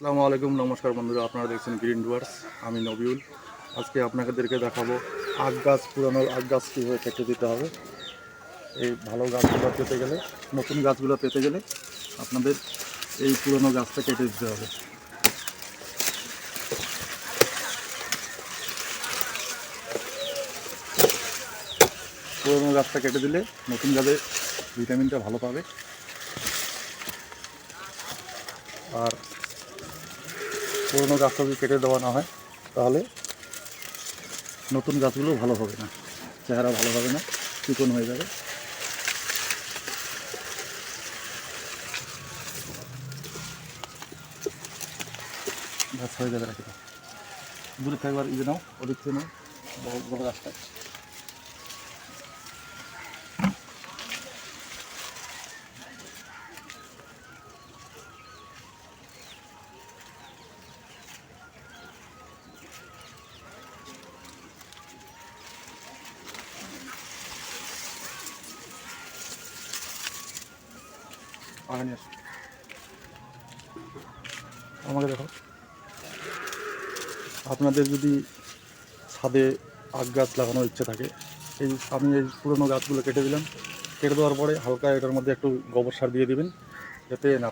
আসসালামু আলাইকুম, নমস্কার বন্ধুরা, আপনারা দেখছেন গ্রিন ডুয়ার্স আমি নবিউল। আজকে আপনাদেরকে দেখাবো আখ গাছ, পুরানো আখ গাছ কীভাবে কেটে দিতে হবে। এই ভালো গাছগুলো পেতে গেলে, নতুন গাছগুলো পেতে গেলে আপনাদের এই পুরনো গাছটা কেটে দিতে হবে। পুরনো গাছটা কেটে দিলে নতুন গাছে ভিটামিনটা ভালো পাবে। আর পুরনো যদি কেটে দেওয়া না হয়, তাহলে নতুন গাছগুলো ভালো হবে না। চেহারা ভালো হবে না, চিকন হয়ে যাবে। গাছ হয়ে যাবে রাখি দূরে থাকবার ইয়ে নাও, ওদিক থেকে নাও, বড় বড় গাছটা। আমাকে দেখো। আপনাদের যদি ছাদে আগ গাছ লাগানোর ইচ্ছে থাকে, এই আমি এই পুরনো গাছগুলো কেটে দিলাম। কেটে দেওয়ার পরে হালকা এটার মধ্যে একটু গোবর সার দিয়ে দিবেন, যাতে না